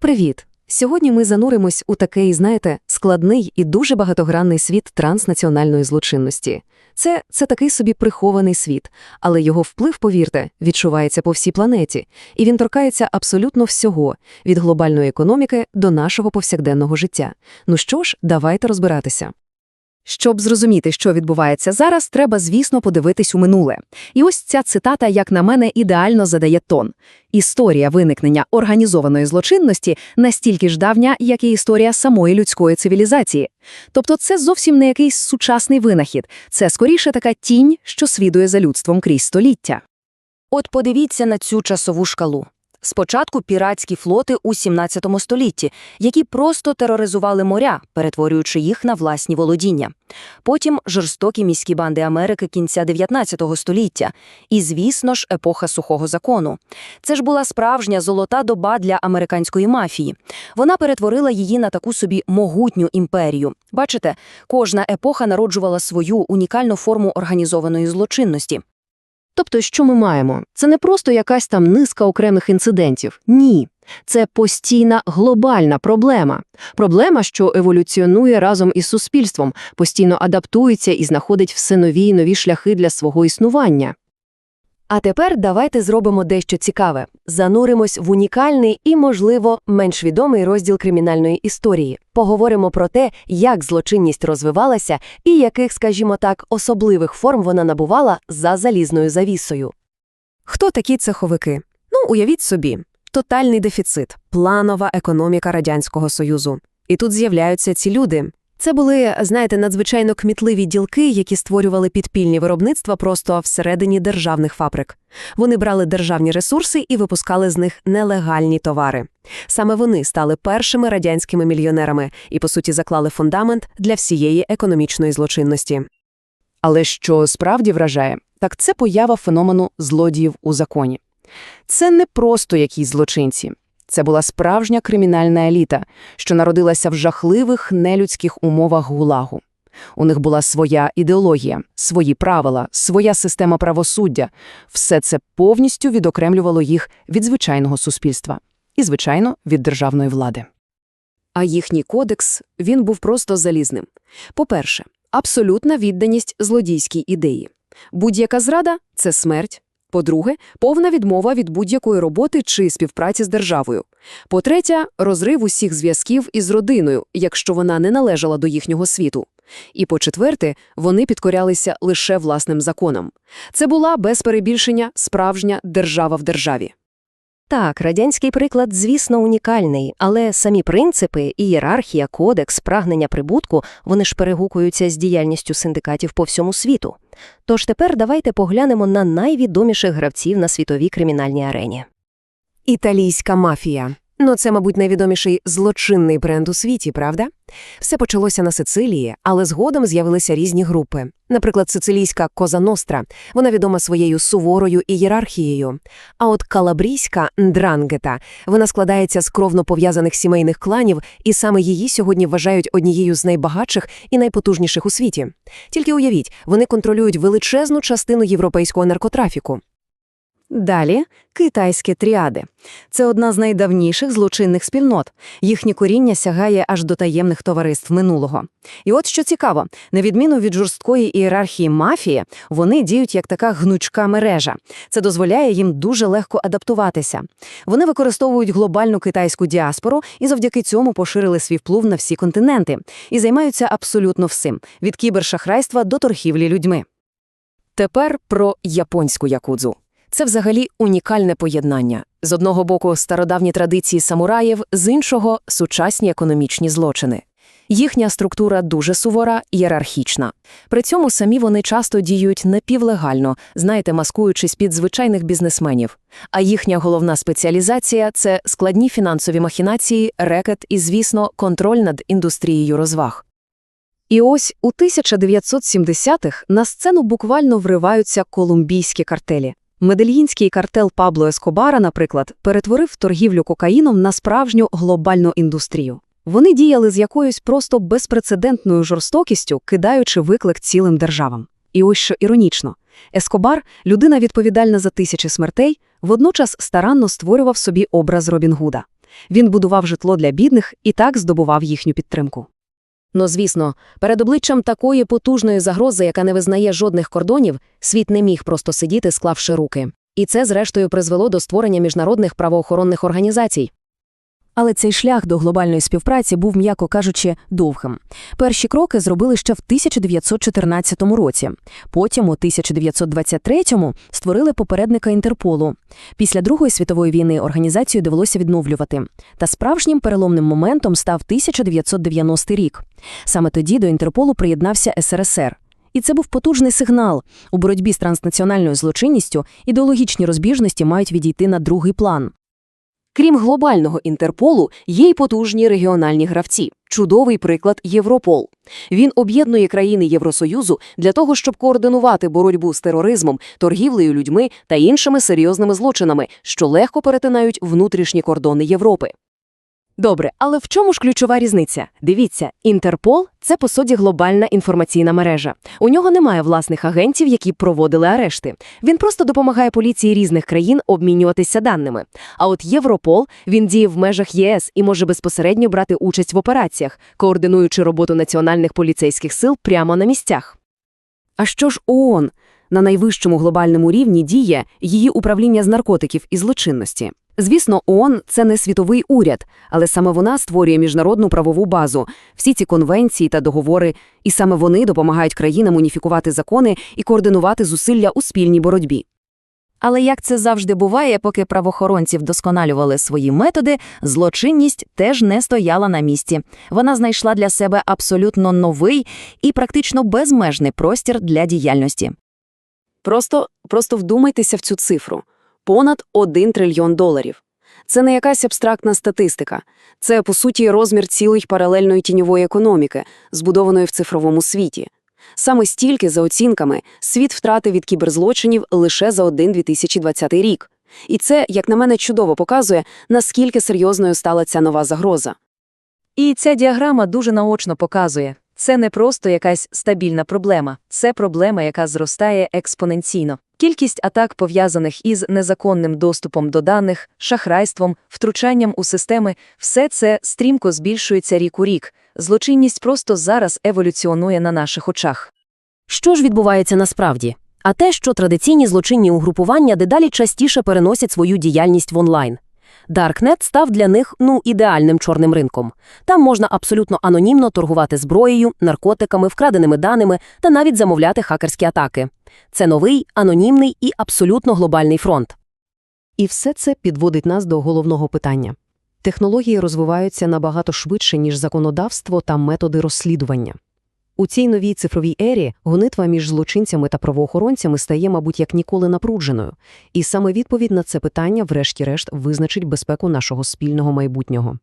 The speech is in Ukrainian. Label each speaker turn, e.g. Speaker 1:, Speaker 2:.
Speaker 1: Привіт! Сьогодні ми зануримось у такий, знаєте, складний і дуже багатогранний світ транснаціональної злочинності. Це, це такий собі прихований світ, але його вплив, повірте, відчувається по всій планеті, і він торкається абсолютно всього – від глобальної економіки до нашого повсякденного життя. Ну що ж, давайте розбиратися. Щоб зрозуміти, що відбувається зараз, треба, звісно, подивитись у минуле. І ось ця цитата, як на мене, ідеально задає тон. Історія виникнення організованої злочинності настільки ж давня, як і історія самої людської цивілізації. Тобто це зовсім не якийсь сучасний винахід, це скоріше така тінь, що слідує за людством крізь століття.
Speaker 2: От подивіться на цю часову шкалу. Спочатку піратські флоти у 17 столітті, які просто тероризували моря, перетворюючи їх на власні володіння. Потім жорстокі міські банди Америки кінця 19 століття. І, звісно ж, епоха сухого закону. Це ж була справжня золота доба для американської мафії. Вона перетворила її на таку собі могутню імперію. Бачите, кожна епоха народжувала свою унікальну форму організованої злочинності.
Speaker 1: Тобто, що ми маємо? Це не просто якась там низка окремих інцидентів. Ні. Це постійна глобальна проблема. Проблема, що еволюціонує разом із суспільством, постійно адаптується і знаходить все нові й нові шляхи для свого існування. А тепер давайте зробимо дещо цікаве. Зануримось в унікальний і, можливо, менш відомий розділ кримінальної історії. Поговоримо про те, як злочинність розвивалася і яких, скажімо так, особливих форм вона набувала за залізною завісою. Хто такі цеховики? Ну, уявіть собі. Тотальний дефіцит, планова економіка Радянського Союзу. І тут з'являються ці люди. Це були, знаєте, надзвичайно кмітливі ділки, які створювали підпільні виробництва просто всередині державних фабрик. Вони брали державні ресурси і випускали з них нелегальні товари. Саме вони стали першими радянськими мільйонерами і, по суті, заклали фундамент для всієї економічної злочинності. Але що справді вражає, так це поява феномену злодіїв у законі. Це не просто якісь злочинці. Це була справжня кримінальна еліта, що народилася в жахливих нелюдських умовах гулагу. У них була своя ідеологія, свої правила, своя система правосуддя. Все це повністю відокремлювало їх від звичайного суспільства і, звичайно, від державної влади. А їхній кодекс, він був просто залізним. По-перше, абсолютна відданість злодійській ідеї. Будь-яка зрада – це смерть, по-друге, повна відмова від будь-якої роботи чи співпраці з державою. По-третє, розрив усіх зв'язків із родиною, якщо вона не належала до їхнього світу. І по-четверте, вони підкорялися лише власним законам. Це була, без перебільшення, справжня держава в державі.
Speaker 2: Так, радянський приклад, звісно, унікальний, але самі принципи, ієрархія, кодекс, прагнення прибутку, вони ж перегукуються з діяльністю синдикатів по всьому світу. Тож тепер давайте поглянемо на найвідоміших гравців на світовій кримінальній арені.
Speaker 1: Італійська мафія. Ну, це, мабуть, найвідоміший злочинний бренд у світі, правда? Все почалося на Сицилії, але згодом з'явилися різні групи. Наприклад, сицилійська Коза Ностра, вона відома своєю суворою ієрархією. А от калабрійська Ндрангета, вона складається з кровно пов'язаних сімейних кланів, і саме її сьогодні вважають однією з найбагатших і найпотужніших у світі. Тільки уявіть, вони контролюють величезну частину європейського наркотрафіку. Далі китайські тріади. Це одна з найдавніших злочинних спільнот. Їхнє коріння сягає аж до таємних товариств минулого. І от що цікаво, на відміну від жорсткої ієрархії мафії, вони діють як така гнучка мережа. Це дозволяє їм дуже легко адаптуватися. Вони використовують глобальну китайську діаспору і завдяки цьому поширили свій вплив на всі континенти і займаються абсолютно всім від кібершахрайства до торгівлі людьми. Тепер про японську якудзу. Це взагалі унікальне поєднання. З одного боку стародавні традиції самураїв, з іншого сучасні економічні злочини. Їхня структура дуже сувора, ієрархічна. При цьому самі вони часто діють напівлегально, знаєте, маскуючись під звичайних бізнесменів. А їхня головна спеціалізація це складні фінансові махінації, рекет і, звісно, контроль над індустрією розваг. І ось у 1970-х на сцену буквально вриваються колумбійські картелі. Медельїнський картел Пабло Ескобара, наприклад, перетворив торгівлю кокаїном на справжню глобальну індустрію. Вони діяли з якоюсь просто безпрецедентною жорстокістю, кидаючи виклик цілим державам. І ось що іронічно, Ескобар, людина відповідальна за тисячі смертей, водночас старанно створював собі образ Робін Гуда.
Speaker 3: Він будував житло для бідних і так здобував їхню підтримку.
Speaker 1: Ну, звісно, перед обличчям такої потужної загрози, яка не визнає жодних кордонів, світ не міг просто сидіти, склавши руки. І це, зрештою, призвело до створення міжнародних правоохоронних організацій.
Speaker 3: Але цей шлях до глобальної співпраці був, м'яко кажучи, довгим. Перші кроки зробили ще в 1914 році. Потім, у 1923-му, створили попередника Інтерполу. Після Другої світової війни організацію довелося відновлювати. Та справжнім переломним моментом став 1990 рік. Саме тоді до Інтерполу приєднався СРСР. І це був потужний сигнал. У боротьбі з транснаціональною злочинністю ідеологічні розбіжності мають відійти на другий план.
Speaker 1: Крім глобального Інтерполу, є й потужні регіональні гравці. Чудовий приклад Європол. Він об'єднує країни Євросоюзу для того, щоб координувати боротьбу з тероризмом, торгівлею людьми та іншими серйозними злочинами, що легко перетинають внутрішні кордони Європи. Добре, але в чому ж ключова різниця? Дивіться, Інтерпол це по суті глобальна інформаційна мережа. У нього немає власних агентів, які проводили арешти. Він просто допомагає поліції різних країн обмінюватися даними. А от Європол він діє в межах ЄС і може безпосередньо брати участь в операціях, координуючи роботу національних поліцейських сил прямо на місцях.
Speaker 3: А що ж ООН? На найвищому глобальному рівні діє її управління з наркотиків і злочинності. Звісно, ООН – це не світовий уряд, але саме вона створює міжнародну правову базу, всі ці конвенції та договори, і саме вони допомагають країнам уніфікувати закони і координувати зусилля у спільній боротьбі.
Speaker 2: Але як це завжди буває, поки правоохоронці вдосконалювали свої методи, злочинність теж не стояла на місці. Вона знайшла для себе абсолютно новий і практично безмежний простір для діяльності.
Speaker 1: Просто, просто вдумайтеся в цю цифру. Понад 1 трильйон доларів. Це не якась абстрактна статистика. Це, по суті, розмір цілої паралельної тіньової економіки, збудованої в цифровому світі. Саме стільки, за оцінками, світ втратив від кіберзлочинів лише за один 2020 рік. І це, як на мене, чудово показує, наскільки серйозною стала ця нова загроза.
Speaker 4: І ця діаграма дуже наочно показує. Це не просто якась стабільна проблема, це проблема, яка зростає експоненційно. Кількість атак, пов'язаних із незаконним доступом до даних, шахрайством, втручанням у системи – все це стрімко збільшується рік у рік. Злочинність просто зараз еволюціонує на наших очах.
Speaker 3: Що ж відбувається насправді? А те, що традиційні злочинні угрупування дедалі частіше переносять свою діяльність в онлайн. Даркнет став для них ну ідеальним чорним ринком. Там можна абсолютно анонімно торгувати зброєю, наркотиками, вкраденими даними та навіть замовляти хакерські атаки. Це новий, анонімний і абсолютно глобальний фронт.
Speaker 1: І все це підводить нас до головного питання. Технології розвиваються набагато швидше, ніж законодавство та методи розслідування. У цій новій цифровій ері гонитва між злочинцями та правоохоронцями стає, мабуть, як ніколи напрудженою. І саме відповідь на це питання, врешті-решт, визначить безпеку нашого спільного майбутнього.